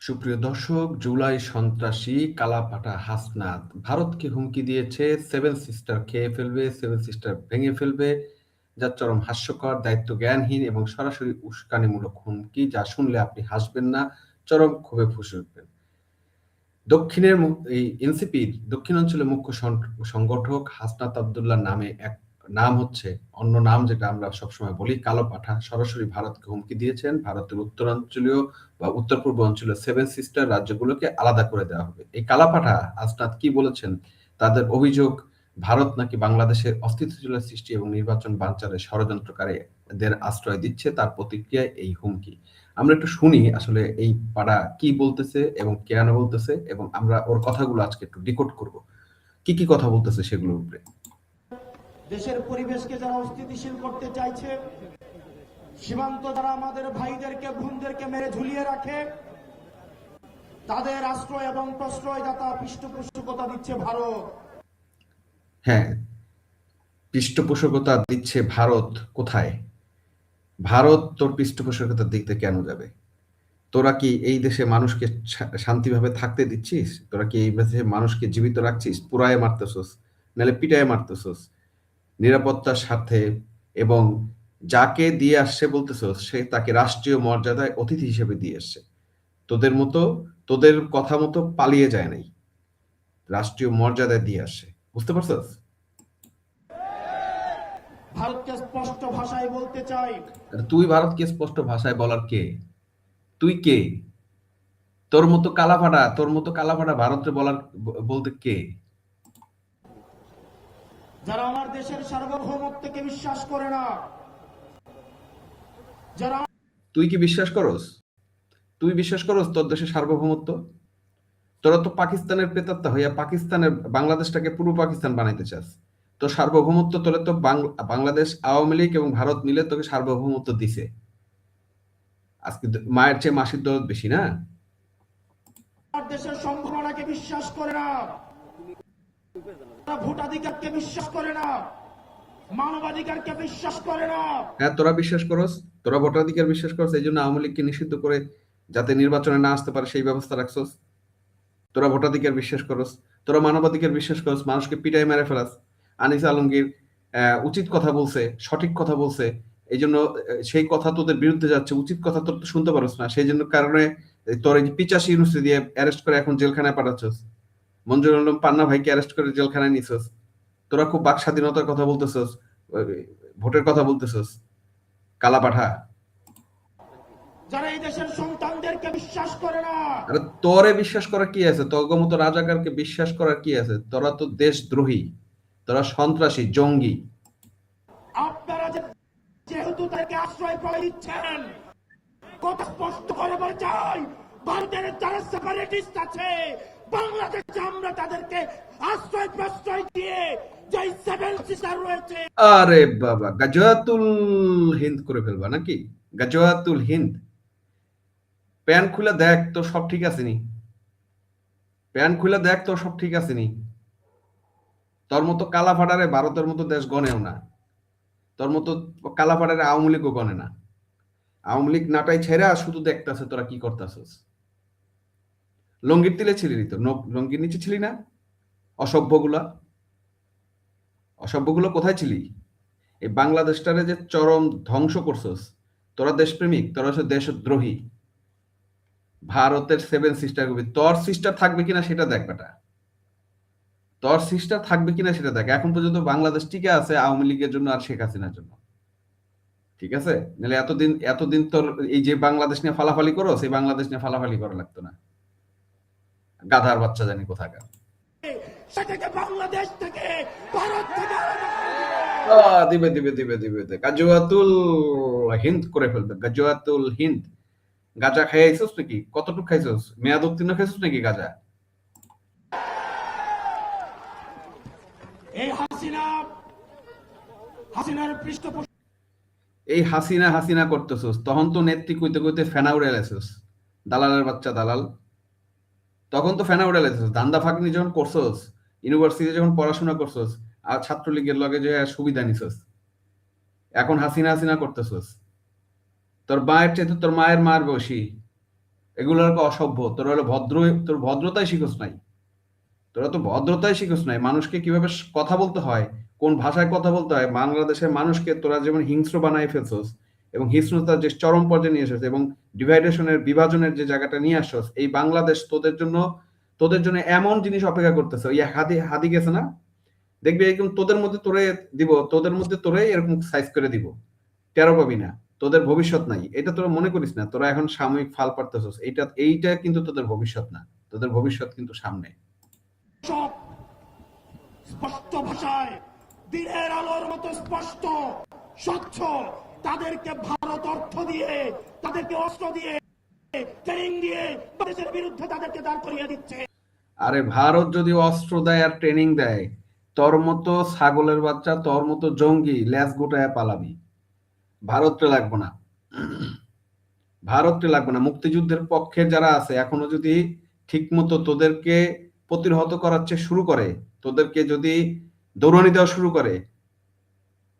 সুপ্রিয় দর্শক, জুলাই সন্ত্রাসী কালাপাটা হাসনাত ভারতকে হুমকি দিয়েছে, সেভেন সিস্টার খেয়ে ফেলবে, সেভেন সিস্টার ভেঙে ফেলবে। যা চরম হাস্যকর দায়িত্ব জ্ঞানহীন এবং সরাসরি উস্কানিমূলক হুমকি, যা শুনলে আপনি হাসবেন না, চরম ক্ষোভে ফুসে উঠবেন। দক্ষিণের এই এনসিপির দক্ষিণ অঞ্চলের মুখ্য সংগঠক হাসনাত আবদুল্লাহ নামে এক নাম হচ্ছে, অন্য নাম যেটা আমরা সবসময় বলি, কালো পাঠা। সরাসরি ভারতকে হুমকি দিয়েছেন। ভারতের উত্তরাঞ্চলীয় বা উত্তর পূর্ব অঞ্চলের সেভেন সিস্টার রাজ্যগুলোকে আলাদা করে দেওয়া হবে। এই কালাপাঠা আসনাদ কি বলেছেন? তাদের অভিযোগ, ভারত নাকি বাংলাদেশের অস্থিতিশীল সৃষ্টি এবং নির্বাচন বাঞ্চারের ষড়যন্ত্রকারীদের আশ্রয় দিচ্ছে তার প্রতিক্রিয়ায় এই হুমকি। আমরা একটু শুনি আসলে এই পাড়া কি বলতেছে এবং কেন বলতেছে এবং আমরা ওর কথাগুলো আজকে একটু ডিকোড করব। কি কি কথা বলতেছে সেগুলোর উপরে? দেশের পরিবেশকে যারা অস্থিতিশীল করতে চাইছে, সীমান্ত যারা আমাদের ভাইদেরকে, বোনদেরকে মেরে ঝুলিয়ে রাখে, তাদের আশ্রয় এবং প্রশ্রয়দাতা পৃষ্ঠপোষকতা দিচ্ছে ভারত। হ্যাঁ পৃষ্ঠপোষকতা দিচ্ছে ভারত কোথায়? ভারত তোর পৃষ্ঠপোষকতার দিকতে কেন যাবে? তোরা কি এই দেশে মানুষকে শান্তিভাবে থাকতে দিচ্ছিস? তোরা কি এই দেশে মানুষকে জীবিত রাখছিস? পুরায় মারতেছস, নাহলে পিটায় মারতেছস। নিরাপত্তার স্বার্থে এবং যাকে দিয়ে আসছে বলতেছস সে তাকে রাষ্ট্রীয় মর্যাদায় অতিথি হিসেবে দিয়ে আসছে। তোদের মতো তোদের কথা মতো পালিয়ে যায় নাই। রাষ্ট্রীয় মর্যাদায় দিয়ে আসছে। বুঝতে পারছস ভারতকে স্পষ্ট ভাষায় বলতে চাই। তুই ভারতকে স্পষ্ট ভাষায় বলার কে? তুই কে? তোর মতো কালাফাটা তোর মতো কালাফাটা ভারতে বলার বলতে কে? যারা আমার দেশের সার্বভৌমত্বকে বিশ্বাস করে না যারা তুই কি বিশ্বাস করস? তুই বিশ্বাস করস তোর দেশের সার্বভৌমত্ব? তোরা তো পাকিস্তানের প্রেতাত্মা হইয়া পাকিস্তানের বাংলাদেশটাকে পূর্ব পাকিস্তান বানাইতে চাস। তো সার্বভৌমত্ব তোরে তো বাংলাদেশ আওয়ামী লীগ এবং ভারত মিলে তোকে সার্বভৌমত্ব দিছে। আজকে মায়ের চেয়ে মাসির দরদ বেশি না? দেশের সম্ভাবনাকে বিশ্বাস করে না। ভোটাধিকারকে বিশ্বাস করে না। মানবাধিকারকে বিশ্বাস করে না। হ্যাঁ তোরা বিশ্বাস করস, তোরা ভোটাধিকার বিশ্বাস করস, এই জন্য আওয়ামী লীগকে নিষিদ্ধ করে যাতে নির্বাচনে না আসতে পারে সেই ব্যবস্থা রাখছস। তোরা ভোটাধিকার বিশ্বাস করস, তোরা মানবাধিকার বিশ্বাস করস, মানুষকে পিটাই মেরে ফেলাস। আনিস আলমগীর উচিত কথা বলছে, সঠিক কথা বলছে, এই জন্য সেই কথা তোদের বিরুদ্ধে যাচ্ছে, উচিত কথা তোর তো শুনতে পারস না। সেই জন্য কারণে তোর এই পিচাশি ইউনিভার্সিটি দিয়ে অ্যারেস্ট করে এখন জেলখানায় পাঠাচ্ছস। মঞ্জুর আলম পান্না ভাইকে অ্যারেস্ট করে জেলখানায় নিছস। তোরা খুব বাক স্বাধীনতার কথা বলতেছস ভোটের কথা বলতেছস। কালা পাঠা। যারা এই দেশের সন্তানদেরকে বিশ্বাস করে না। আরে তোরে বিশ্বাস করার কি আছে? তোর মতো রাজাকারকে বিশ্বাস করার কি আছে? তোরা তো দেশদ্রোহী। তোরা সন্ত্রাসী জঙ্গি। আপনারা যেহেতু তাদেরকে আশ্রয় করে দিচ্ছেন কথা স্পষ্ট করে বলে চাই ভারতের যারা সেপারেটিস্ট আছে আমরা তাদেরকে আশ্রয় প্রশ্রয় দিয়ে সেভেন সিস্টার রয়েছে। আরে বাবা গাজওয়াতুল হিন্দ করে ফেলবা নাকি? গাজওয়াতুল হিন্দ। প্যান খুলে দেখ তো সব ঠিক আছে নি। প্যান খুলে দেখ তো সব ঠিক আছে নি। তোর মতো কালা ফাটারে ভারতের মতো দেশ গনেও না। তোর মতো কালা ফাটারে আওয়ামী লীগও গনে না। আওয়ামী লীগ নাটাই ছেড়ে শুধু দেখতেছে তোরা কি করতেছস। লঙ্গির তিলে ছিলি নি তো? ন- লঙ্গির নিচে ছিলি না? অসভ্যগুলা? অসভ্যগুলো কোথায় ছিলি? এই বাংলাদেশটারে যে চরম ধ্বংস করছস, তোরা দেশপ্রেমিক, তোরা হচ্ছে দেশদ্রোহী। ভারতের সেভেন সিস্টার কবি তোর সিস্টার থাকবে কিনা সেটা দেখ বেটা। তোর সিস্টার থাকবে কিনা সেটা দেখ। এখন পর্যন্ত বাংলাদেশ টিকে আছে আওয়ামী লীগের জন্য আর শেখ হাসিনার জন্য। ঠিক আছে? নাহলে এতদিন এতদিন তোর এই যে বাংলাদেশ নিয়ে ফালাফালি করো সেই বাংলাদেশ নিয়ে ফালাফালি করা লাগতো না। গাধার বাচ্চা জানি কোথাকার। সেটাকে বাংলাদেশ থেকে ভারত থেকে দিবে। দিবে দিবে দিবে দিবে। হিন্দ করে ফেলবে গাজওয়াতুল হিন্দ। গাজা খাইছিস নাকি? কতটুকু খাইছিস? মেয়াদ উত্তীর্ণ খাইছিস নাকি গাজা? এই হাসিনা হাসিনার পৃষ্ঠপোষক এই হাসিনা হাসিনা করতেছিস। তখন তো নেত্রী কইতে কইতে ফেনা উড়ে দালালের বাচ্চা দালাল। তখন তো ফেনা উড়ে লেছিস দান্দা ফাঁকনি যখন করছস ইউনিভার্সিটি যখন পড়াশোনা করছস, আর ছাত্রলীগের লগে যে সুবিধা নিছস, এখন হাসিনা হাসিনা করতেছস। তোর মায়ের চেয়ে তোর মায়ের মার বসি এগুলো অসভ্য। তোর হলো ভদ্র, তোর ভদ্রতাই শিখোস নাই। তোরা তো ভদ্রতাই শিখোস নাই। মানুষকে কীভাবে কথা বলতে হয়, কোন ভাষায় কথা বলতে হয়, বাংলাদেশের মানুষকে তোরা যেমন হিংস্র বানাই ফেলছস এবং হিংস্রতার যে চরম পর্যায়ে নিয়ে এসেছে এবং ডিভাইডেশনের, বিভাজনের যে জায়গাটা নিয়ে আসছস এই বাংলাদেশ তোদের জন্য তোদের জন্য এমন জিনিস অপেক্ষা করতেছে। ওই হাদি হাদি গেছে না? দেখবি এরকম তোদের মধ্যে তোরে দিব, তোদের মধ্যে তোরে এরকম সাইজ করে দিব। টেরো পাবি না। তোদের ভবিষ্যৎ নাই। এটা তোরা মনে করিস না। তোরা এখন সাময়িক ফাল পারতেছস এইটা এইটা কিন্তু তোদের ভবিষ্যৎ না। তোদের ভবিষ্যৎ কিন্তু সামনে। স্পষ্ট ভাষায় দিনের আলোর মতো স্পষ্ট, স্বচ্ছ তাদেরকে ভারত অর্থ দিয়ে, তাদেরকে অস্ত্র দিয়ে, ট্রেনিং দিয়ে দেশের বিরুদ্ধে তাদেরকে দাঁড় করিয়ে দিচ্ছে। আরে ভারত যদি অস্ত্র দেয় আর ট্রেনিং দেয়, তোর মতো ছাগলের বাচ্চা, তোর মতো জঙ্গি ল্যাস গোটায় পালাবি। ভারতকে লাগবে না। ভারতকে লাগবে না। মুক্তিযুদ্ধের পক্ষে যারা আছে, এখনও যদি ঠিক মতো তোদেরকে প্রতিহত করার চেয়ে শুরু করে, তোদেরকে যদি দৌড়ানি দেওয়া শুরু করে,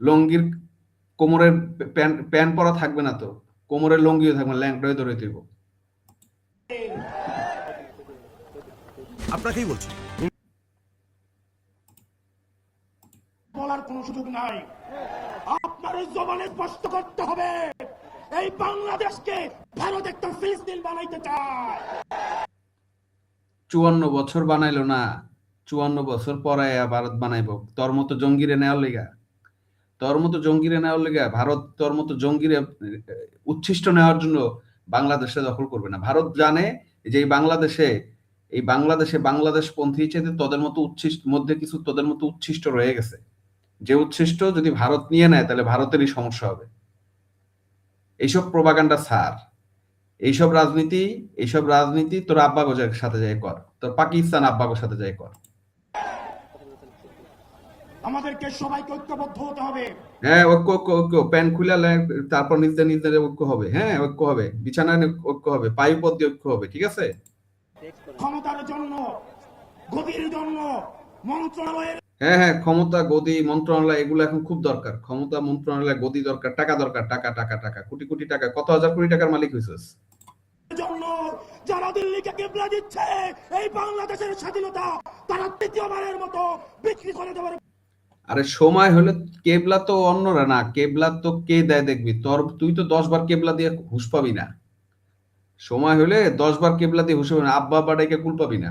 লঙ্গির কোমরের প্যান্ট প্যান্ট পরা থাকবে না তো। কোমরের লঙ্গিও থাকবে না, ল্যাংটাই ধরে দিব আপনাকেই বলছি। বলার কোনো সুযোগ নাই। আপনার জবানে স্পষ্ট করতে হবে। এই বাংলাদেশকে ভারত একটা ফিলিস্তিন বানাইতে চায়। চুয়ান্ন বছর বানাইলো না চুয়ান্ন বছর পরে ভারত বানাইবো। তোর মতো জঙ্গিরে নেওয়ার লেগা। তোর মতো জঙ্গিরে নেওয়ার লেগা ভারত তোর মতো জঙ্গিরে উচ্ছিষ্ট নেওয়ার জন্য বাংলাদেশে দখল করবে না। ভারত জানে যে এই বাংলাদেশে এই বাংলাদেশে বাংলাদেশ পন্থী চেয়ে তোদের মতো উচ্ছিষ্ট, মধ্যে কিছু তোদের মতো উচ্ছিষ্ট রয়ে গেছে। যে উচ্ছিষ্ট যদি ভারত নিয়ে নেয়, তাহলে ভারতেরই সমস্যা হবে। এইসব প্রবাগান্ডা সার এইসব রাজনীতি এইসব রাজনীতি তোর আব্বা গোজার সাথে যাই কর। তোর পাকিস্তান আব্বাগর সাথে যাই কর। আমাদেরকে সবাইকে ঐক্যবদ্ধ হতে হবে। হ্যাঁ ঐক্য ঐক্য ঐক্য। প্যান খুলে তারপর নিজে নিজে ঐক্য হবে। হ্যাঁ ঐক্য হবে। বিছানায় ঐক্য হবে। পায়ুপথ দিয়ে ঐক্য হবে ঠিক আছে? ক্ষমতার জন্য গতির জন্য মন্ত্রণালয়ের হ্যাঁ হ্যাঁ ক্ষমতা গদি মন্ত্রণালয় এগুলো এখন খুব দরকার। ক্ষমতা মন্ত্রণালয় গদি দরকার টাকা দরকার টাকা টাকা টাকা। কোটি কোটি টাকা। কত হাজার কোটি টাকার মালিক হয়েছিস জন্য যারা দিল্লিকে কেবলা দিচ্ছে এই বাংলাদেশের স্বাধীনতা তারা তৃতীয়বারের মতো বিক্রি করে দেওয়ার আরে সময় হলে কেবলা তো অন্যরা না, কেবলা তো কে দেয় দেখবি? তোর, তুই তো দশ বার কেবলা দিয়ে হুশ পাবি না। সময় হলে দশ বার কেবলা দিয়ে হুশ পাবি না, আব্বা বাড়াইকে কুল পাবি না।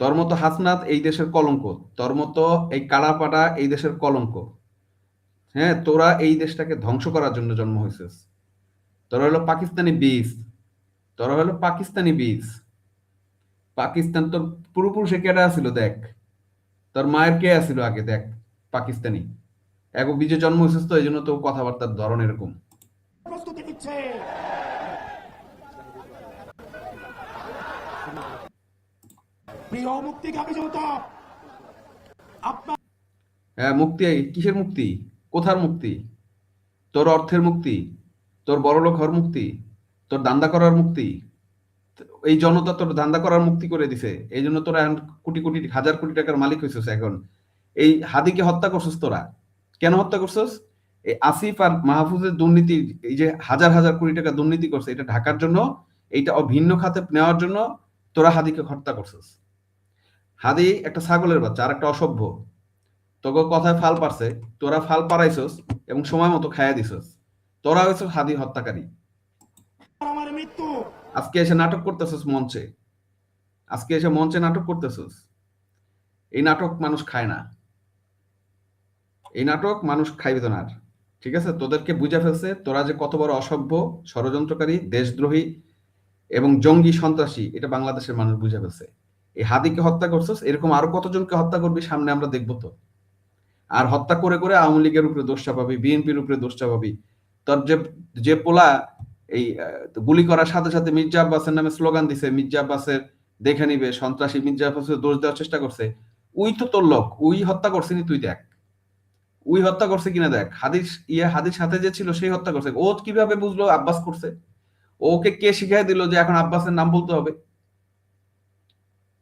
তোর মতো হাসনাত এই দেশের কলঙ্ক, তোর মতো এই কাড়াপাটা এই দেশের কলঙ্ক। হ্যাঁ তোরা এই দেশটাকে ধ্বংস করার জন্য জন্ম হয়েছিস। তোরা হলো পাকিস্তানি বীজ, তোরা হলো পাকিস্তানি বীজ। পাকিস্তান তোর পূর্বপুরুষে কেডা ছিল দেখ? তোর মায়ের কে আছিল আগে দেখ পাকিস্তানি? এক বীজে জন্ম হয়েছিস তো এই জন্য তো কথাবার্তার ধরন এরকম। প্রস্তুতি দিচ্ছে প্রিয় মুক্তিকামী জনতা হ্যাঁ মুক্তি কিসের মুক্তি? কোথার মুক্তি? তোর অর্থের মুক্তি? তোর বড়লোক হওয়ার মুক্তি? তোর দান্দা করার মুক্তি? এই জনতা তোর দান্দা করার মুক্তি করে দিছে। এই জন্য তোরা এখন কোটি কোটি, হাজার কোটি টাকার মালিক হয়েছিস এখন। এই হাদিকে হত্যা করছিস তোরা। কেন হত্যা করছিস? এই আসিফ আর মাহফুজের দুর্নীতি, এই যে হাজার হাজার কোটি টাকা দুর্নীতি করছে, এটা ঢাকার জন্য, এইটা ভিন্ন খাতে নেওয়ার জন্য তোরা হাদিকে হত্যা করছিস। হাদি একটা ছাগলের বাচ্চা আর একটা অসভ্য। তোকে কথায় ফাল পারছে, তোরা ফাল পারাইছস এবং সময় মতো খাইয়া দিছস। তোরা হয়েছ হাদি হত্যাকারী। আমার মৃত্যু আজকে এসে নাটক করতেছস মঞ্চে। আজকে এসে মঞ্চে নাটক করতেছস। এই নাটক মানুষ খায় না। এই নাটক মানুষ খাইবে না। ঠিক আছে? তোদেরকে বুঝে ফেলছে, তোরা যে কত বড় অসভ্য, ষড়যন্ত্রকারী, দেশদ্রোহী এবং জঙ্গি সন্ত্রাসী, এটা বাংলাদেশের মানুষ বুঝে ফেলছে। এই হাদিকে হত্যা করছস, এরকম আরও কতজনকে হত্যা করবি সামনে আমরা দেখব তো। আর হত্যা করে করে আওয়ামী লীগের উপরে দোষ চাপাবি, বিএনপির উপরে দোষ চাপাবি। তোর যে যে পোলা এই গুলি করার সাথে সাথে মির্জা আব্বাসের নামে স্লোগান দিছে, মির্জা আব্বাসের দেখে নিবে, সন্ত্রাসী মির্জা আব্বাসের দোষ দেওয়ার চেষ্টা করছে। উই তো তোর লোক, উই হত্যা করছিনি তুই দেখ। উই হত্যা করছে কিনা দেখ। হাদিস ইয়ে হাদিস সাথে যে ছিল, সেই হত্যা করছে। ও কীভাবে বুঝলো আব্বাস করছে? ওকে কে শিখাই দিল যে এখন আব্বাসের নাম বলতে হবে?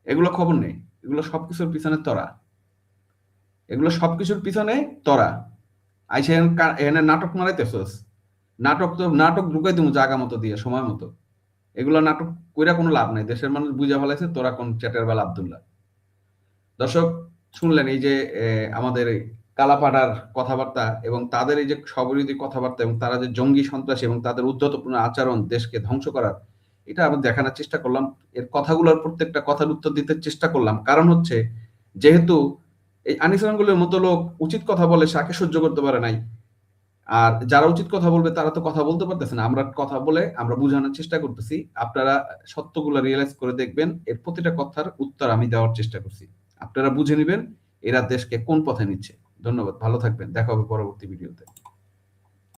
এগুলো খবর নেই। এগুলো সবকিছুর পিছনে তরা। এগুলো সবকিছুর পিছনে তরা। আইসা এখানে নাটক মারাইতেছস। নাটক তো, নাটক ঢুকাই দিব জায়গা মতো দিয়ে, সময় মতো। এগুলো নাটক কইরা কোনো লাভ নাই। দেশের মানুষ বুঝা ফেলাইছে, তোরা কোন চ্যাটের বেলা আবদুল্লাহ। দর্শক, শুনলেন এই যে আমাদের কালাপাড়ার কথাবার্তা এবং তাদের এই যে স্ববিরোধী কথাবার্তা এবং তারা যে জঙ্গি সন্ত্রাসী এবং তাদের উদ্ধতপূর্ণ আচরণ দেশকে ধ্বংস করার, এটা আমি দেখানোর চেষ্টা করলাম। এর কথাগুলোর প্রত্যেকটা কথার উত্তর দিতে চেষ্টা করলাম। কারণ হচ্ছে, যেহেতু এই আনিসানগুলোর মতো লোক উচিত কথা বলে, সাকে সহ্য করতে পারে নাই আর যারা উচিত কথা বলবে, তারা তো কথা বলতে পারতেছে না। আমরা কথা বলে আমরা বোঝানোর চেষ্টা করতেছি। আপনারা সত্যগুলো রিয়েলাইজ করে দেখবেন। এর প্রতিটা কথার উত্তর আমি দেওয়ার চেষ্টা করছি। আপনারা বুঝে নেবেন এরা দেশকে কোন পথে নিচ্ছে। ধন্যবাদ। ভালো থাকবেন। দেখা হবে পরবর্তী ভিডিওতে।